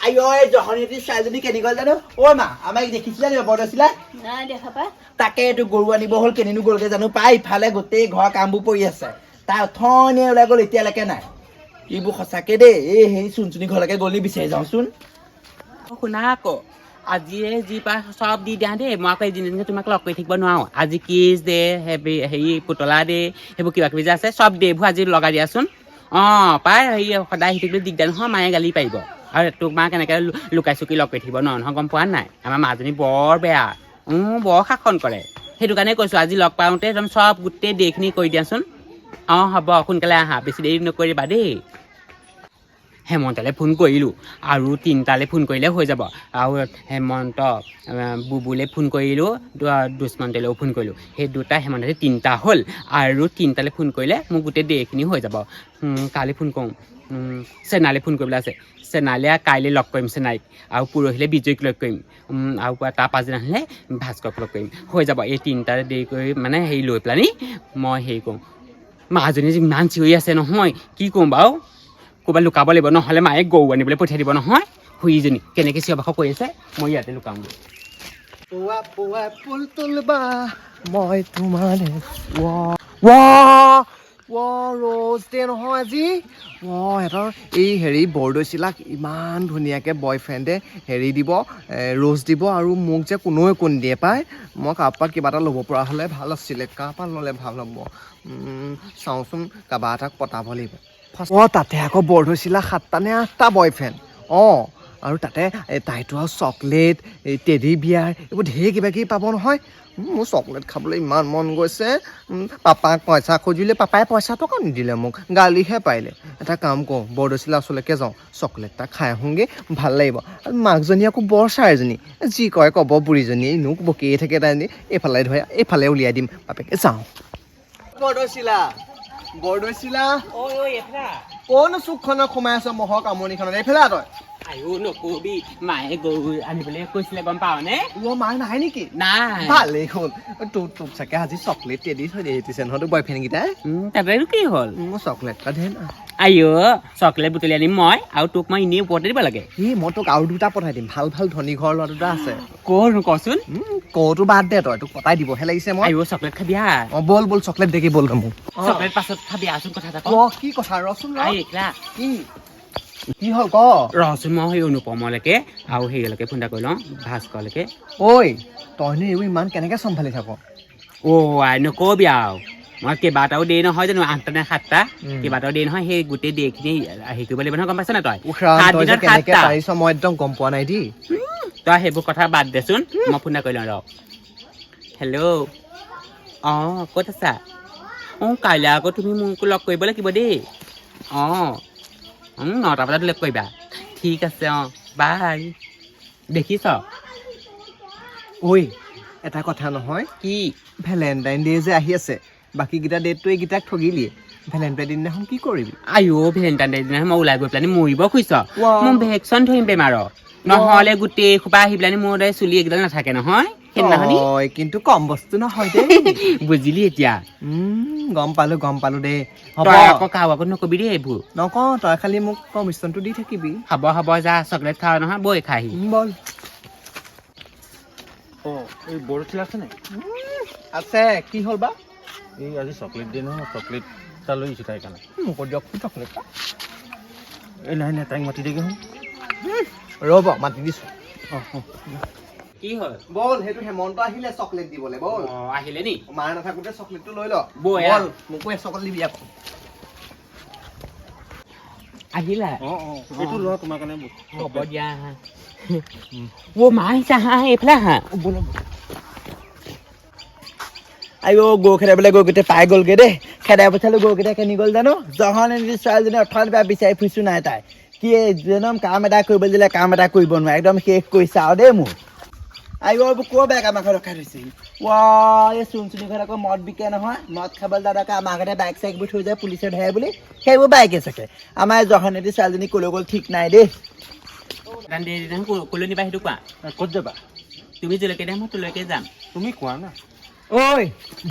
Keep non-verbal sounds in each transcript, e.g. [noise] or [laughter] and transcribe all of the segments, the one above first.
আইঅ এই জহনীতি ছোৱালীজনী কেনি গ'ল জানো? অ' মা আমাক দেখিছিলা নি বৰদৈচিলা নাই দেখা পাই। তাকে এইটো গৰু আনিব হ'ল কেনিনো গ'লগে জানো? পাই ইফালে গোটেই ঘৰৰ কামবোৰ পৰি আছে। তাৰ অথনিয়ে ওলাই গ'ল এতিয়ালৈকে নাই। এইবোৰ সঁচাকে দেই। এই সেই চুনচুনি ঘৰলৈকে গ'লি বিচাৰি যাওঁচোন। শুনা আকৌ। আজিয়ে যি পাই চব দি দিয়া দেই। মই আকৌ এদিন তোমাক লগ কৰি থাকিব নোৱাৰো। আজি কিজ দে হেৰি পুতলা দে সেইবোৰ কিবা কিবি যে আছে চব ডেবোৰ আজি লগাই দিয়াচোন। অঁ পাই হেৰি সদায় থাকিবলৈ দিগদাৰ নহয় মায়ে গালি পাৰিব। আৰু তোক মা কেনেকৈ লুকাই চুকি লগ কৰি থাকিব? ন নহয় গম পোৱা নাই? আমাৰ মাজনী বৰ বেয়া। বৰ শাসন কৰে। সেইটো কাৰণে কৈছোঁ আজি লগ পাওঁতে একদম চব গোটেই ডেখিনি কৰি দিয়াচোন। অঁ হ'ব সোনকালে আহা। বেছি দেৰি নকৰিবা দেই। হেমন্তলৈ ফোন কৰিলোঁ। আৰু তিনিটালৈ ফোন কৰিলে হৈ যাব। আৰু হেমন্ত বুবুলৈ ফোন কৰিলোঁ। দুষ্মন্তলৈও ফোন কৰিলোঁ। সেই দুটা হেমন্তলৈ তিনিটা হ'ল। আৰু তিনিটালৈ ফোন কৰিলে মোৰ গোটেই ডে'খিনি হৈ যাব। কালি ফোন কৰোঁ। চেনালৈ ফোন কৰিবলৈ আছে। চেনালে কাইলৈ লগ কৰিম চেনাইক। আৰু পৰহিলৈ বিজয়ক লগ কৰিম। আৰু তাৰ পাছদিনাখনলৈ ভাস্কৰক লগ কৰিম। হৈ যাব এই তিনিটা দেৰি কৰি মানে হেৰি লৈ পেলানি মই হেৰি কৰোঁ। মাজনী যে ইমান চিঞৰি আছে নহয় কি কৰোঁ বাৰু? ক'ৰবাত লুকাব লাগিব নহ'লে মায়ে গৰু আনিবলৈ পঠিয়াই দিব নহয়। খুৰীজনী কেনেকৈ চিঞৰ বাখৰ কৰি আছে মই ইয়াতে লুকাওঁগৈ পুৱা পুৱা ফুল তুলবা মই তোমাৰে ৱা ৰ'জ ডে নহয় আজি। ৱা সিহঁতৰ এই হেৰি বৰদৈচিলাক ইমান ধুনীয়াকৈ বয়ফ্ৰেণ্ডে হেৰি দিব ৰ'জ দিব আৰু মোক যে কোনেও একো নিদিয়ে পাই। মই কাৰোবাৰ কিবা এটা ল'ব পৰা হ'লে ভালো আছিলে কাৰোবাৰ ল'লে ভালো হ'ব। চাওঁচোন কাৰোবাৰ এটাক পতাব লাগিব। অঁ তাতে আকৌ বৰদৈচিলা সাতটা নে আঠটা বয়ফ্ৰেণ্ড অঁ আৰু তাতে তাইতো আৰু চকলেট টেডি বিয়াৰ এইবোৰ ঢেৰ কিবা কিবি পাব নহয়। মোৰ চকলেট খাবলৈ ইমান মন গৈছে। পাপাক পইচা খুজিলে পাপাই পইচা টকা নিদিলে মোক গালিহে পাৰিলে। এটা কাম কৰোঁ বৰদৈচিলা ওচৰলৈকে যাওঁ। চকলেট এটা খাই আহোঁগৈ ভাল লাগিব। আৰু মাকজনী আকৌ বৰ চাৰজনী। যি কয় ক'ব বুঢ়ীজনী নোক বকিয়ে থাকে তাইজনী। এইফালে ধৰে এইফালে উলিয়াই দিম বাপেকে যাওঁ। বৰদৈচিলা বৰদৈচিলা। ক'নো চুকখনত সোমাই আছ মহৰ কামুৰিখনত এইফালে তই। আয়ো নকবি মায়ে গৰু আনিবলৈ কৈছিলে গম পাৱনে অ' মাৰ নাই নেকি নাই ভালেই হ'ল তোক তোক চাগে আজি চকলেট টেদি থৈ দিয়ে দিছে নহয় তোৰ বয়ফ্ৰেণ্ডকেইটাই উম, তাতে কি হ'ল মোৰ চকলেট এটা না আইঅ চকলেট বুটলি আনিম মই আৰু তোক মই এনেই ওপৰতে দিব লাগে এই মই তোক আৰু দুটা পঠাই দিম ভালো ভালো ধনী ঘৰৰ ল'ৰা দুটা আছে ক'নো কচোন কওঁতো বাদ দে তই তোক পতাই দিবহে লাগিছে মই আইঅ চকলেট খাবি আ অঁ ব'ল ব'ল চকলেট দেখি ব'ল মোক চকলেট পাছত খাবি আচোন কথা এটা কি কথা ৰচোন ৰ কি কি হ'ল ক? ৰচোন মই সেই অনুপমলৈকে আৰু হেৰিলৈকে ফোন এটা কৰি লওঁ ভাস্কৰলৈকে। ঐ তইনো এইবোৰ ইমান কেনেকৈ চম্ভালি থাক? অ' আই নকবি আৰু। মই কেইবাটাও দেৰি নহয় জানো আঠটা নে সাতটা। কেইবাটাও দেৰি নহয় সেই গোটেই দেৰিখিনি হেৰি কৰিব লাগিব নহয় গম পাইছ নাই তই? সাত দিনত সাতটা। মই একদম গম পোৱা নাই দেই। তই সেইবোৰ কথা বাদ দেচোন মই ফোন এটা কৰি লওঁ ৰ। হেল্ল' অঁ ক'ত আছা? অঁ কাইলৈ আকৌ তুমি মোক লগ কৰিব লাগিব দেই। অঁ। নটা বজাত লগ কৰিবা। ঠিক আছে অঁ বাই। দেখিছ? ঐ এটা কথা নহয়। কি? ভেলেণ্টাইন ডে যে আহি আছে বাকীকেইটা ডেটটো এইকেইটাক ঠগিলিয়ে। ভেলেণ্টাইন দিনাখন কি কৰিবি? আইঅ ভেলেণ্টাইন ডে দিনা মই ওলাই গৈ পেলাই মৰিব খুজিছ. মোৰ ভেকচন ধৰিম বেমাৰৰ। নহ'লে গোটেই সোপা আহি পেলাই মোৰ চুলি এইকেইডাল নাথাকে নহয়। কিন্তু কম বস্তু নহয় দেই। [laughs] বুজিলি এতিয়া। উম, গম পালো গম পালো দেই। হ'ব। আকৌ কাৰো আগত নকবি দেই এইবোৰ। নকওঁ তই খালি মোক কমিশ্যনটো দি থাকিবি। হ'ব হ'ব যা চকলেট খাৱ নহয় বৈ খাহি। উম, বল। অঁ এই বৰচিলা আছে নাই আছে। কি হ'ল বা? এই আজি চকলেট দিয়ে নহয় চকলেট এটা লৈ আহিছোঁ তাইৰ কাৰণে। মোক দিয়কচোন চকলেট। এই নাই নাই তাইক মাতি দেগে ৰ'ব মাতি দিছোঁ। অঁ অঁ। কি হ'ল? বল সেইটো হেমন্ত আহিলে চকলেট দিবলৈ বল। আহিলে নি? মাৰ নাথাকোতে চকলেটটো লৈ ল। বল মোকো চকলেট দিবি আকৌ। আহিলা? অঁ অঁ এইটো লোৱা তোমাৰ কাৰণে হ'ব দিয়া। অ মা আহিছা হা এইফালে আহা। আইঅ গৰু খেদাবলৈ গৰুকেইটা পাই গ'লগে দেই। খেদাই পঠালো গৰুকেইটা কেনি গ'ল জানো? জহনীতি ছোৱালীজনী অথনিৰ পৰা বিচাৰি ফুৰিছোঁ নাই তাই। কি যেনম কাম এটা কৰিব দিলে কাম এটা কৰিব নোৱাৰে। একদম শেষ কৰিছে আৰু দেই মোৰ। আইঅ এইবোৰ ক'ৰ বেয়া কাম আকৌ ৰখাই থৈছে ৱা এই চুনচুনি ঘৰত আকৌ মদ বিকে নহয় মদ খাবলৈ দাদাকে আমাৰ ঘৰতে বাইক চাইকবোৰ থৈ যায় পুলিশে ধৰে বুলি সেইবোৰ বাইকে চাকে আমাৰ জহনেদি ছোৱালীজনী ক'লৈ গ'ল ঠিক নাই দেই। ক'লৈ নিবা সেইটো কোৱা? ক'ত যাবা? তুমি যেলৈকে দিয়া মই তোলৈকে যাম। তুমি কোৱা না। ঐ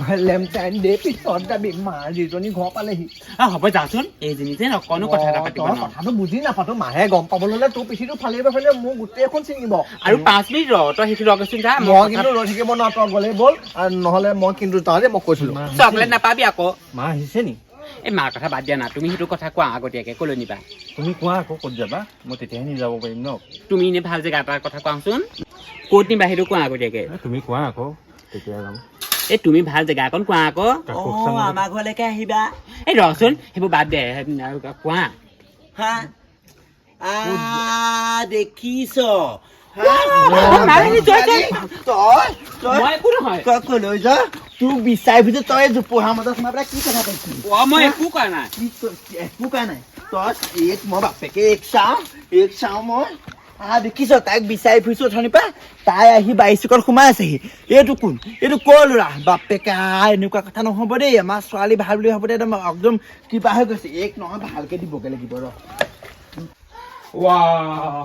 ভেলেণ্টাইন ডে পিছত যাবি মাৰ যিজনী ঘৰ পালেহি অ হ'ব যাচোন এইজনী যে অকণো কথা এটা পাতিব তই নোৱাৰো কথাটো বুজি নাপাতো মাহে গম পাব ল'লে তোৰ পিঠিটো ফালিব ফালিব মোৰ গোটেই এখন ছিঙিব। আৰু পাঁচ মিনিট ৰ তই সেইটো ৰগচোন যা মই কিন্তু ৰৈ থাকিব নোৱাৰো তই গ'লেই ব'ল আৰু নহ'লে মই কিন্তু দেই মই কৈছিলো চকলেট নাপাবি আকৌ। মা আহিছে নি? এই মাৰ কথা বাদ দিয়া না তুমি সেইটো কথা কোৱা আগতীয়াকে ক'লৈ নিবা? তুমি কোৱা আকৌ ক'ত যাবা মই তেতিয়াহে নি যাব পাৰিম ন। তুমি এনে ভালো জেগা এটাৰ কথা কোৱাচোন। ক'ত নিবা সেইটো কোৱা আগতীয়াকে। তুমি কোৱা আকৌ তেতিয়া যাম। এই তুমি ভাল জেগা অকণ কোৱা আকৌ। আমাৰ ঘৰলৈকে আহিবা। এই ৰচোন সেইবোৰ বাদ দে আৰু কোৱা। হা? আ দেখিছ? তোক বিচাৰি ফুৰিছে তই জোপোহা মাজত সোমাই পেলাই কি কথা কৈছিলি? মই একো কোৱা নাই। একো কোৱা নাই। তই এক মই বাপেকে এক চাওঁ এক চাওঁ মই। আহ দেখিছ তাইক বিচাৰি ফুৰিছো অথনিৰ পৰা। তাই আহি বাইচুকত সোমাই আছেহি। এইটো কোন? এইটো কৰ ল'ৰা? বাপেকে এনেকুৱা কথা নহ'ব দেই। আমাৰ ছোৱালী ভালো বুলি ভাবোতে একদম একদম কিবা হৈ গৈছে। এক নহয় ভালকে দিবগে লাগিব ৰ।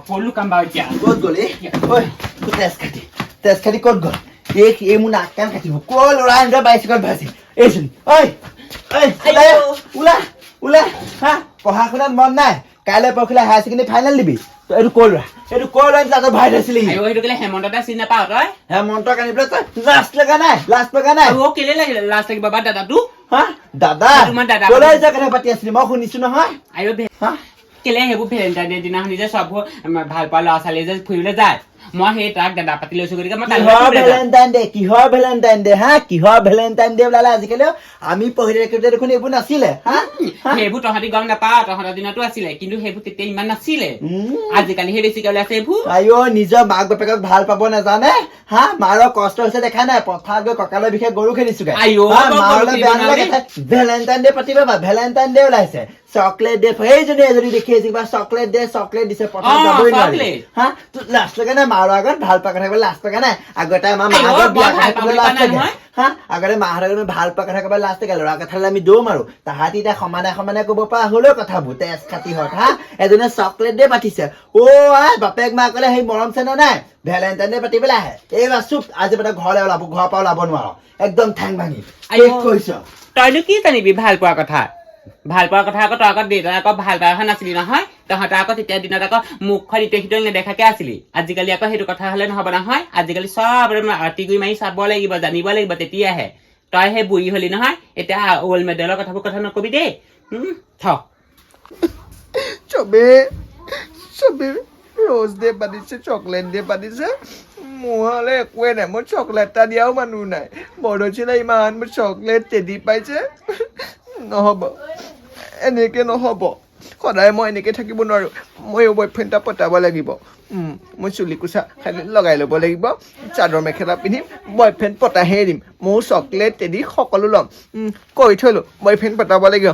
ক'লো কাম বাৰু এতিয়া। ক'ত গ'ল এই তেজ খাটি তেজ খাটি ক'ত গ'ল? এই এই মোৰ নাক কাণ কাটিব। কৰ ল'ৰা এনেকুৱা বাইচুকত ভাজি এইচোন ঐ ঐ ওলাই ওলা। হা পঢ়া শুনাত মন নাই? কাইলৈ পৰহিলৈ হায়াৰ ছেকেণ্ডেৰী ফাইনেল দিবি। তই এইটো কৈ লোৱা এইটো কৈ লৈ তাতে ভাই থৈছিলি হেমন্ততে চিনি নাপাওঁ তই? হেমন্তক আনি পেলাই তই লাজ লগা নাই লাজ লগা নাই। অ কেলে লাগিলে লাজ লাগিব বা দাদাটো? হা? দাদা তোমাৰ দাদা ক'লৈ যোৱা কথা পাতি আছিলি মই শুনিছো নহয়। আইঅ হা? কেলে সেইবোৰ ভেলেণ্টাইন দিনাখনি যে চববোৰ ভালো পোৱা ল'ৰা ছোৱালীয়ে যে ফুৰিবলৈ যায়? মই সেই তাক দাদা পাতি লৈছো গতিকে মই কিহৰ ভেলেণ্টাইন ডে কিহৰ ভেলেণ্টাইন ডে হা? কিহৰ ভেলেণ্টাইন ডে ওলালে আজিকালি আমি পঢ়ি থাকোঁতে দেখোন এইবোৰ নাছিলে? সেইবোৰ তহঁতি গম নাপাৱ তহঁতৰ দিনতো আছিলে কিন্তু সেইবোৰ তেতিয়া ইমান নাছিলে। আজিকালিহে বেছিকে ওলাইছে এইবোৰ। আইঅ নিজৰ মাক বাপেকক ভালো পাব নাজানে? হা? মাৰৰ কষ্ট হৈছে দেখা নাই পথাৰত গৈ কঁকালৰ বিষয়ে গৰু খেলিছোগে মাৰলৈ বেয়া নালাগে। ভেলেণ্টাইন ডে পাতিব বা ভেলেণ্টাইন ডে ওলাইছে। চকলেট ডে সেইজনী এজনী দেখি আহিছে কিবা চকলেট ডে চকলেট দিছে পথাৰত যাবই নোৱাৰি। হা? তোৰ লাজ লগা মাৰৰ আগত ভালো পোৱা কথা ক'বলৈ লাজ লগা নাই আগতে আমাৰ মাহঁতৰ বিয়া লাজ নহয়। হা? আগতে মাহঁতৰ ভালো পোৱা লাজ লাগে ল'ৰা কথালৈ আমি দৌৰ মাৰো। তাহাঁতি এতিয়া সমানে সমানে ক'ব পৰা হ'লেও কথাবোৰ। তেজ খাতি হত হা? এজনে চকলেট ডে পাতিছে অ' আই বাপেক মাকলে সেই মৰম চেনে নাই। ভেলেণ্টাইন ডে পাতিবলৈ আহে। এইবাৰ চুপ। আজি মানে ঘৰলৈ ওলাব ঘৰৰ পৰা ওলাব নোৱাৰ। একদম ঠেং ভাঙি। কৰিছ তইনো কি জানিবি ভালো পোৱা কথা? ভালো পোৱা কথা আকৌ তই আকৌ দেউতাই আকৌ ভালো পাই অহা নাছিলি নহয়। তহঁতৰ আকৌ তেতিয়া দিনত আকৌ মুখখন ইটোৱে সিটোৱে নেদেখাকে আছিলি? আজিকালি আকৌ সেইটো কথা হলে নহব নহয়। আজিকালি চব আৰ্টি গুৰি মাৰি চাব লাগিব, জানিব লাগিব, তেতিয়াহে। তই সেই বুঢ়ী হলি নহয়, এতিয়া ৱৰ্ল্ড মেডেলৰ কথাবোৰ কথা নকবি দেই। থ। চবে চবে ৰ'জ ডে পাতিছে চকলেট ডে পাতিছে মোৰ হ'লে একোৱে নাই মই চকলেট এটা দিয়াও মানুহ নাই। বৰদৈচিলে ইমান মোৰ চকলেট টেডি পাইছে। নহ'ব, এনেকৈ নহ'ব। সদায় মই এনেকৈ থাকিব নোৱাৰোঁ। মই বয়ফ্ৰেণ্ড এটা পতাব লাগিব। মই চুলি কোচা খালি লগাই ল'ব লাগিব। চাদৰ মেখেলা পিন্ধিম বয়ফ্ৰেণ্ড পতাহে এৰিম। ময়ো চকলেট টেডি সকলো ল'ম। কৰি থলোঁ বয়ফ্ৰেণ্ড পতাব লাগিব।